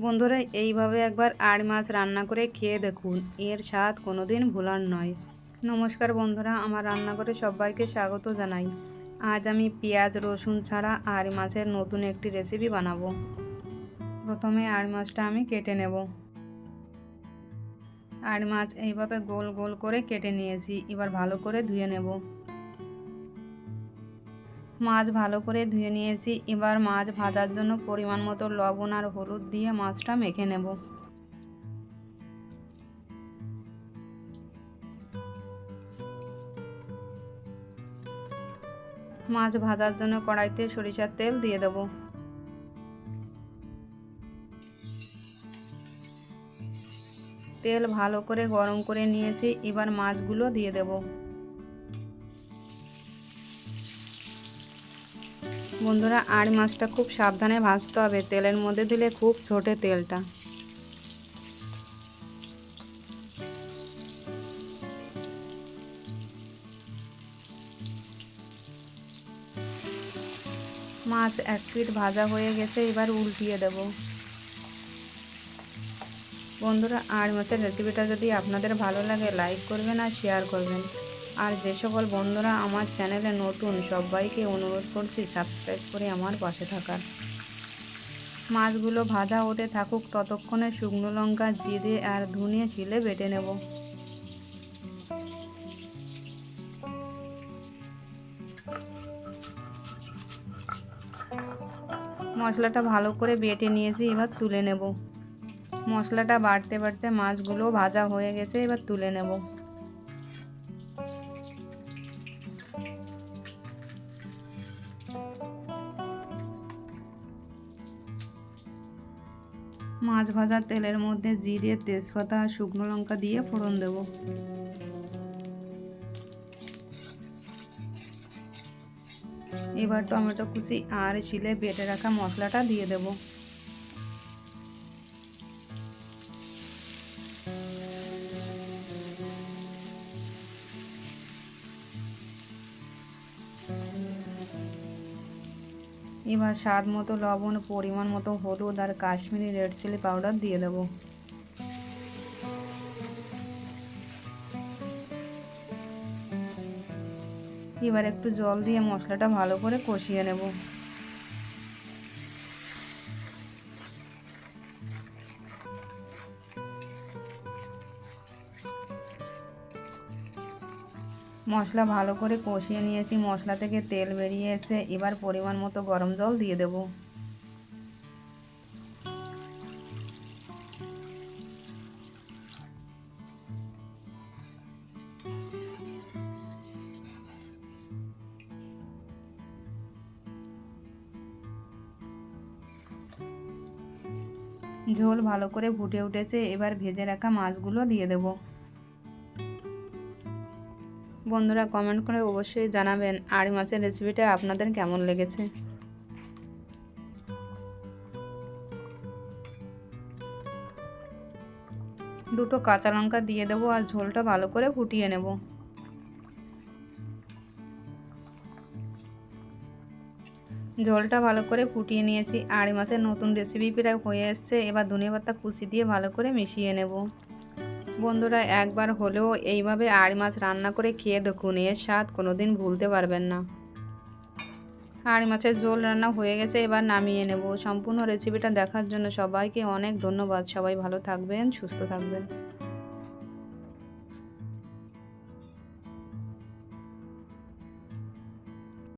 বন্ধুরা, এইভাবে একবার আড় মাছ রান্না করে খেয়ে দেখুন। এর স্বাদ কোনোদিন ভোলার নয়। নমস্কার বন্ধুরা, আমার রান্নাঘরে সবাইকে স্বাগত জানাই। আজ আমি পেঁয়াজ, রসুন ছাড়া আড় মাছের নতুন একটি রেসিপি বানাবো। প্রথমে আড় মাছটা আমি কেটে নেব। আড় মাছ এইভাবে গোল গোল করে কেটে নিয়েছি। এবার ভালো করে ধুয়ে নেব। মাছ ভালো করে ধুয়ে নিয়েছি। এবার মাছ ভাজার জন্য পরিমাণ মতো লবণ আর হলুদ দিয়ে মাছটা মেখে নেব। মাছ ভাজার জন্য কড়াইতে সরিষার তেল দিয়ে দেব। তেল ভালো করে গরম করে নিয়েছি। এবার মাছগুলো দিয়ে দেবো। বন্ধুরা আড় মাছটা খুব সাবধানে ভাজতে হবে। তেলের মধ্যে দিলে খুব ছোটে তেলটা। মাছ এক পিঠ ভাজা হয়ে গেছে, এবার উল্টিয়ে দেব। বন্ধুরা আড় মাছের রেসিপিটা যদি আপনাদের ভালো লাগে লাইক করবেন আর শেয়ার করবেন। আর যে সকল বন্ধুরা আমার চ্যানেলে নতুন, সবাইকে অনুরোধ করছি সাবস্ক্রাইব করে আমার পাশে থাকার। মাছগুলো ভাজা হতে থাকুক, ততক্ষণে শুকনো লঙ্কা, জিরে আর ধুনিয়ে ছিলে বেটে নেব। মশলাটা ভালো করে বেটে নিয়েছি, এবার তুলে নেব। মশলাটা বাড়তে বাড়তে মাছগুলো ভাজা হয়ে গেছে, এবার তুলে নেব। মাছ ভাজার তেলের মধ্যে জিরে, তেজপাতা আর শুকনো লঙ্কা দিয়ে ফোড়ন দেব। এবার টমেটো কুচি আর ছিলে বেটে রাখা মশলাটা দিয়ে দেব। এবার স্বাদ মতো, লবণ, পরিমাণ মতো হলুদ আর কাশ্মীরি রেড চিলি পাউডার দিয়ে দেব। এবার একটু জল দিয়ে মশলাটা ভালো করে কষিয়ে নেব। মশলা ভালো করে কষিয়ে নিয়েছি। মশলা থেকে তেল বেরিয়ে এসে এবার পরিমাণ মতো গরম জল দিয়ে দেব। ঝোল ভালো করে ফুটে উঠেছে। এবার ভেজে রাখা মাছগুলো দিয়ে দেবো। বন্ধুরা কমেন্ট করে অবশ্যই জানাবেন। আড়ি মাছের রেসিপিটা আপনাদের কেমন লেগেছে? দুটো কাঁচা লঙ্কা দিয়ে দেবো আর ঝোলটা ভালো করে ফুটিয়ে নেব। ঝোলটা ভালো করে ফুটিয়ে নিয়েছি। আড়ি মাছের নতুন রেসিপি প্রায় হয়ে এসছে। এবার ধনে পাতা কুচি দিয়ে ভালো করে মিশিয়ে নেব। বন্ধুরা, একবার হলেও এইভাবে আড়ি মাছ রান্না করে খেয়ে দেখুন, এর স্বাদ কোনো দিন ভুলতে পারবেন না। আড়ি মাছের ঝোল রান্না হয়ে গেছে, এবার নামিয়ে নেব। সম্পূর্ণ রেসিপিটা দেখার জন্য সবাইকে অনেক ধন্যবাদ। সবাই ভালো থাকবেন, সুস্থ থাকবেন।